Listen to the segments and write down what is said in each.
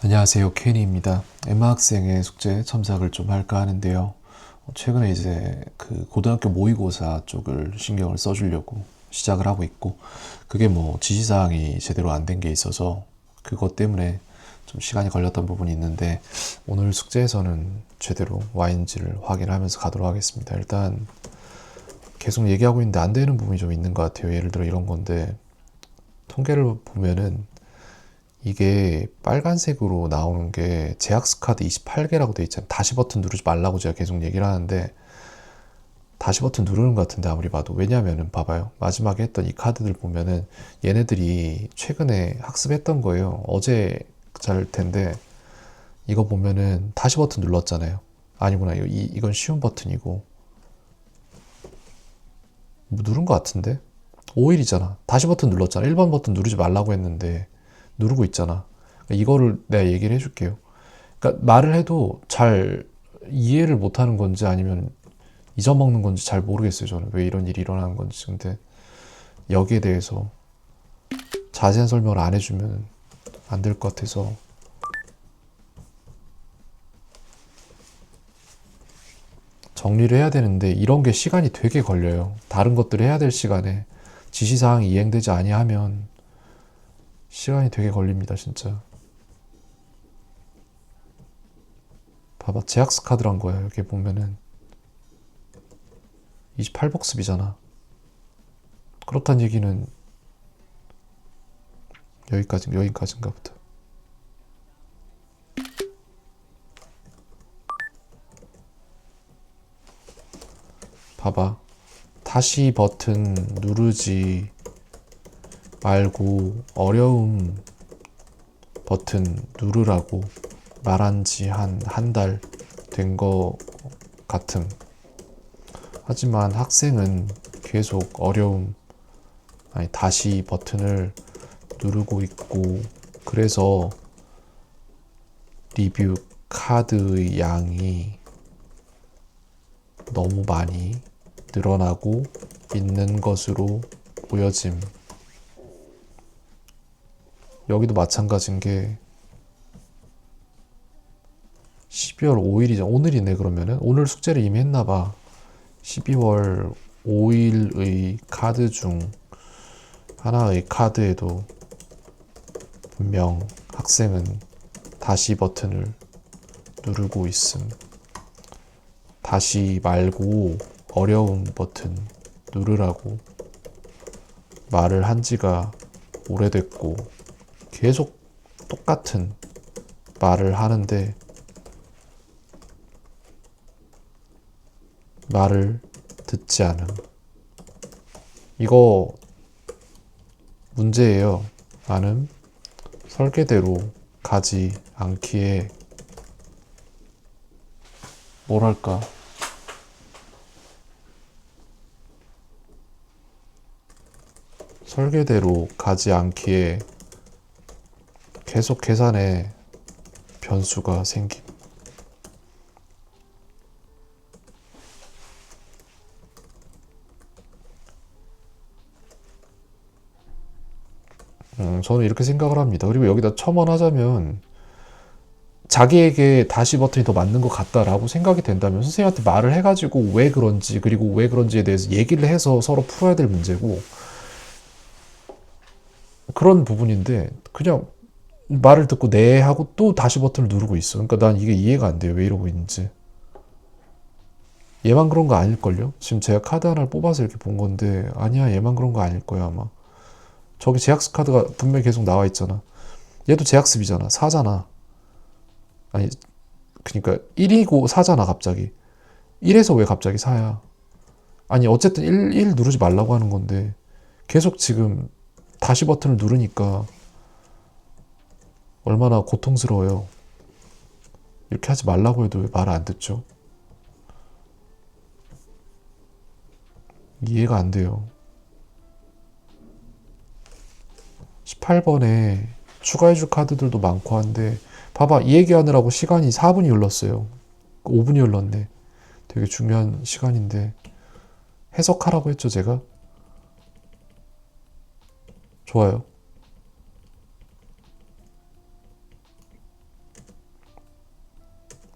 안녕하세요. 케니입니다. 엠마 학생의 숙제 첨삭을 좀 할까 하는데요. 최근에 이제 그 고등학교 모의고사 쪽을 신경을 써주려고 시작을 하고 있고, 그게 뭐 지시사항이 제대로 안 된 게 있어서 그것 때문에 좀 시간이 걸렸던 부분이 있는데, 오늘 숙제에서는 제대로 와인지를 확인하면서 가도록 하겠습니다. 일단 계속 얘기하고 있는데 안 되는 부분이 좀 있는 것 같아요. 예를 들어 이런 건데, 통계를 보면은 이게 빨간색으로 나오는 게 제약스 카드 28개라고 돼 있잖아요. 다시 버튼 누르지 말라고 제가 계속 얘기를 하는데 다시 버튼 누르는 것 같은데 아무리 봐도 왜냐면은 봐봐요. 마지막에 했던 이 카드들 보면은 얘네들이 최근에 학습했던 거예요. 어제 잘 텐데 이거 보면은 다시 버튼 눌렀잖아요. 아니구나. 이, 이건 쉬운 버튼이고 뭐 누른 것 같은데 5일이잖아. 다시 버튼 눌렀잖아. 1번 버튼 누르지 말라고 했는데 누르고 있잖아. 그러니까 이거를 내가 얘기를 해줄게요. 그러니까 말을 해도 잘 이해를 못하는 건지 아니면 잊어먹는 건지 잘 모르겠어요. 저는 왜 이런 일이 일어나는 건지. 근데 여기에 대해서 자세한 설명을 안 해주면 안 될 것 같아서 정리를 해야 되는데 이런 게 시간이 되게 걸려요. 다른 것들을 해야 될 시간에 지시사항이 이행되지 아니하면 시간이 되게 걸립니다, 진짜. 봐봐, 제약스 카드란 거야. 여기 보면은 28복습이잖아. 그렇단 얘기는 여기까지 여기까지인가 보다. 봐봐. 다시 버튼 누르지 말고 어려움 버튼 누르라고 말한 지 한 한 달된거 같음. 하지만 학생은 계속 어려움, 아니, 다시 버튼을 누르고 있고, 그래서 리뷰 카드의 양이 너무 많이 늘어나고 있는 것으로 보여짐. 여기도 마찬가지인 게 12월 5일이죠. 오늘이네 그러면은 오늘 숙제를 이미 했나 봐. 12월 5일의 카드 중 하나의 카드에도 분명 학생은 다시 버튼을 누르고 있음. 다시 말고 어려운 버튼 누르라고 말을 한 지가 오래됐고 계속 똑같은 말을 하는데 말을 듣지 않음. 이거 문제예요. 나는 설계대로 가지 않기에 뭐랄까 설계대로 가지 않기에 계속 계산에 변수가 생김. 음, 저는 이렇게 생각을 합니다. 그리고 여기다 첨언하자면 자기에게 다시 버튼이 더 맞는 것 같다라고 생각이 된다면 선생님한테 말을 해가지고 왜 그런지 그리고 왜 그런지에 대해서 얘기를 해서 서로 풀어야 될 문제고 그런 부분인데 그냥 말을 듣고 네 하고 또 다시 버튼을 누르고 있어. 그러니까 난 이게 이해가 안 돼요. 왜 이러고 있는지. 얘만 그런 거 아닐걸요? 지금 제가 카드 하나를 뽑아서 이렇게 본 건데 아니야 얘만 그런 거 아닐 거야 아마. 저기 제약스 카드가 분명히 계속 나와 있잖아. 얘도 제약습이잖아. 4잖아. 아니 그러니까 1이고 4잖아 갑자기. 1에서 왜 갑자기 4야? 아니 어쨌든 1, 1 누르지 말라고 하는 건데 계속 지금 다시 버튼을 누르니까 얼마나 고통스러워요. 이렇게 하지 말라고 해도 왜 말을 안 듣죠? 이해가 안 돼요. 18번에 추가해줄 카드들도 많고 한데, 봐봐, 이 얘기하느라고 시간이 4분이 흘렀어요. 5분이 흘렀네. 되게 중요한 시간인데, 해석하라고 했죠, 제가? 좋아요.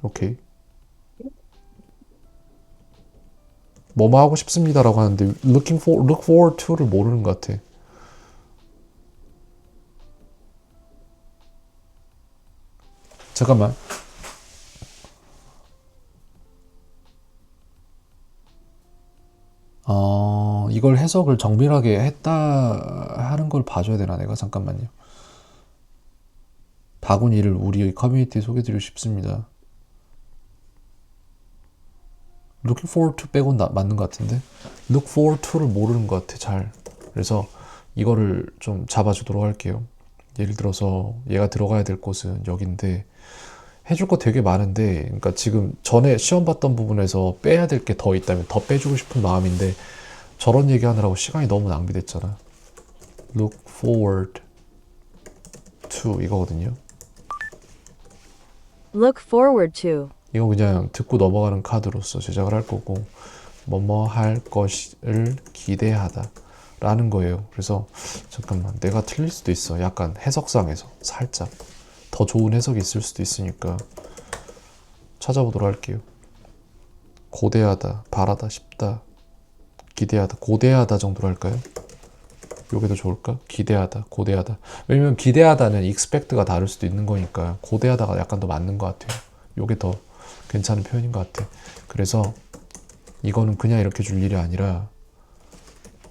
오케이. 뭐뭐 하고 싶습니다라고 하는데 looking for, look forward to를 모르는 것 같아. 잠깐만. 어, 이걸 해석을 정밀하게 했다 하는 걸 봐줘야 되나 내가 잠깐만요. 바구니를 우리 커뮤니티에 소개드리고 싶습니다. Looking forward to 빼곤 나, 맞는 것 같은데? Look forward to를 모르는 것 같아 잘. 그래서 이거를 좀 잡아주도록 할게요. 예를 들어서 얘가 들어가야 될 곳은 여긴데 해줄 거 되게 많은데 그러니까 지금 전에 시험 봤던 부분에서 빼야 될 게 더 있다면 더 빼주고 싶은 마음인데 저런 얘기 하느라고 시간이 너무 낭비됐잖아. Look forward to 이거거든요. Look forward to. 이거 그냥 듣고 넘어가는 카드로서 제작을 할 거고 뭐뭐 할 것을 기대하다 라는 거예요. 그래서 잠깐만 내가 틀릴 수도 있어. 약간 해석상에서 살짝 더 좋은 해석이 있을 수도 있으니까 찾아보도록 할게요. 고대하다 바라다 싶다 기대하다 고대하다 정도로 할까요? 요게 더 좋을까? 기대하다 고대하다. 왜냐면 기대하다는 expect가 다를 수도 있는 거니까 고대하다가 약간 더 맞는 것 같아요. 요게 더 괜찮은 표현인 것 같아. 그래서 이거는 그냥 이렇게 줄 일이 아니라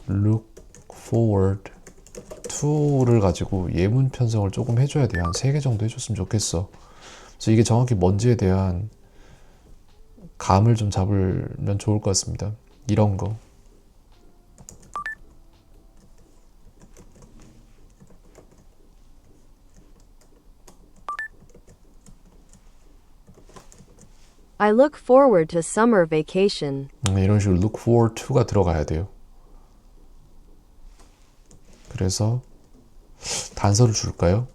look forward to를 가지고 예문 편성을 조금 해줘야 돼요. 한세개 정도 해줬으면 좋겠어. 그래서 이게 정확히 뭔지에 대한 감을 좀 잡으면 좋을 것 같습니다. 이런 거. I look forward to summer vacation. 음, 이런 식으로 look forward to가 들어가야 돼요. 그래서 단서를 줄까요?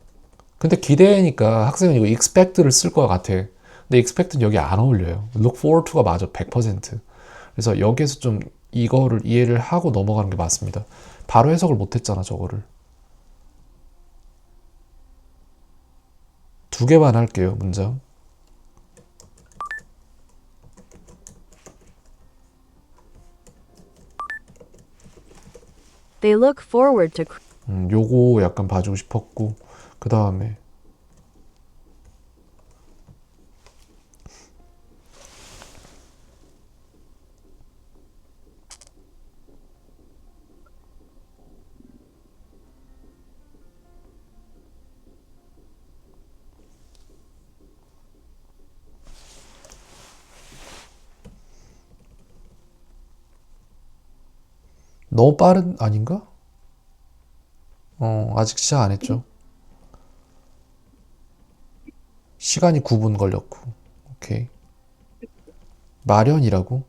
근데 기대니까 학생은 이거 expect를 쓸 것 같아. 근데 expect는 여기 안 어울려요. look forward to가 맞아, 100%. 그래서 여기에서 좀 이거를 이해를 하고 넘어가는 게 맞습니다. 바로 해석을 못 했잖아, 저거를. 두 개만 할게요, 문장. They look forward to 음, 요거 약간 봐주고 싶었고, 그 다음에 너무 빠른 아닌가? 어, 아직 시작 안 했죠. 시간이 9분 걸렸고. 오케이. 마련이라고?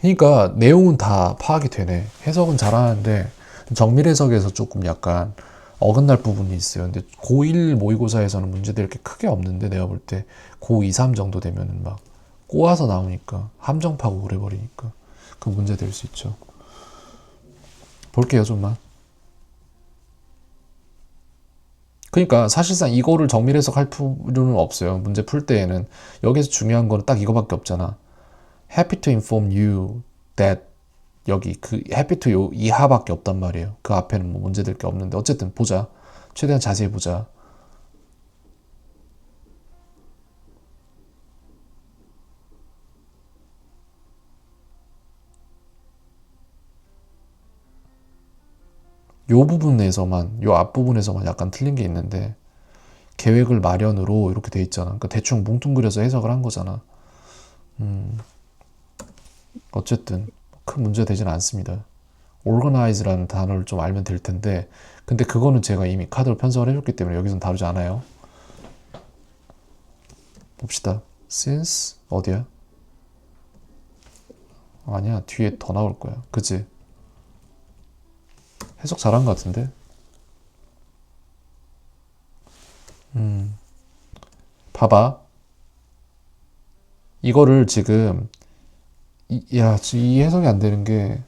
그러니까 내용은 다 파악이 되네. 해석은 잘하는데 정밀 해석에서 조금 약간 어긋날 부분이 있어요. 근데 고1 모의고사에서는 문제들 이렇게 크게 없는데 내가 볼 때 고2, 3 정도 되면은 막 꼬아서 나오니까 함정 파고 오래 버리니까 그 문제 될 수 있죠. 볼게요, 좀만. 그러니까 사실상 이거를 정밀 해석할 필요는 없어요. 문제 풀 때에는 여기서 중요한 거는 딱 이거밖에 없잖아. Happy to inform you that 여기 그 to 요 이하밖에 없단 말이에요. 그 앞에는 뭐 문제될 게 없는데 어쨌든 보자. 최대한 자세히 보자. 요 부분에서만 요 앞부분에서만 약간 틀린 게 있는데 계획을 마련으로 이렇게 돼 있잖아. 그러니까 대충 뭉뚱그려서 해석을 한 거잖아. 음. 어쨌든 큰 문제 되지는 않습니다. organize라는 단어를 좀 알면 될 텐데 근데 그거는 제가 이미 카드로 편성을 해줬기 때문에 여기서는 다루지 않아요. 봅시다. since 어디야? 아니야 뒤에 더 나올 거야. 그치? 해석 잘한 것 같은데? 음. 봐봐. 이거를 지금 이, 야, 이 해석이 안 되는 게,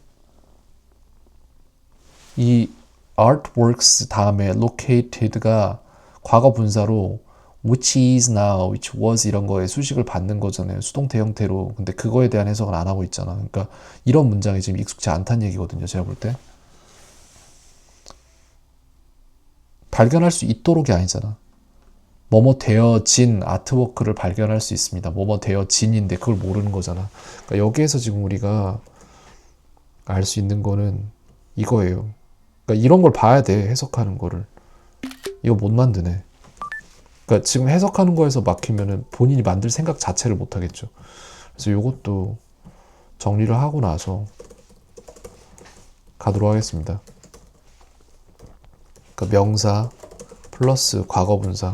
이 artworks 다음에 located가 과거 분사로 which is now, which was 이런 거에 수식을 받는 거잖아요. 수동태 형태로. 근데 그거에 대한 해석은 안 하고 있잖아. 그러니까 이런 문장이 지금 익숙치 않다는 얘기거든요. 제가 볼 때. 발견할 수 있도록이 아니잖아. 뭐뭐 되어진 아트워크를 발견할 수 있습니다. 뭐뭐 되어진인데 그걸 모르는 거잖아. 그러니까 여기에서 지금 우리가 알 수 있는 거는 이거예요. 그러니까 이런 걸 봐야 돼. 해석하는 거를. 이거 못 만드네. 그러니까 지금 해석하는 거에서 막히면은 본인이 만들 생각 자체를 못 하겠죠. 그래서 이것도 정리를 하고 나서 가도록 하겠습니다. 그러니까 명사 플러스 과거분사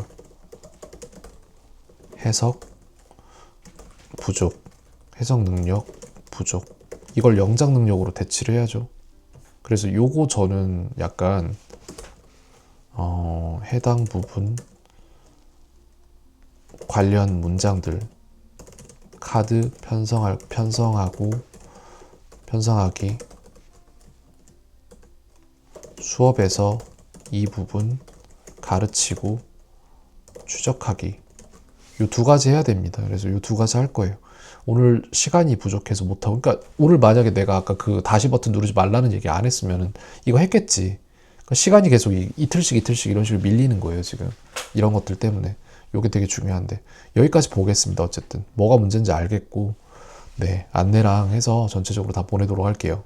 해석 부족 해석 능력 부족. 이걸 영장 능력으로 대치를 해야죠. 그래서 요거 저는 약간 어, 해당 부분 관련 문장들 카드 편성할 편성하고 편성하기. 수업에서 이 부분 가르치고 추적하기 요 두 가지 해야 됩니다. 그래서 요 두 가지 할 거예요. 오늘 시간이 부족해서 못하고 그러니까 오늘 만약에 내가 아까 그 다시 버튼 누르지 말라는 얘기 안 했으면은 이거 했겠지. 그러니까 시간이 계속 이- 이틀씩 이틀씩 이런 식으로 밀리는 거예요 지금 이런 것들 때문에 요게 되게 중요한데 여기까지 보겠습니다. 어쨌든 뭐가 문제인지 알겠고 네 안내랑 해서 전체적으로 다 보내도록 할게요.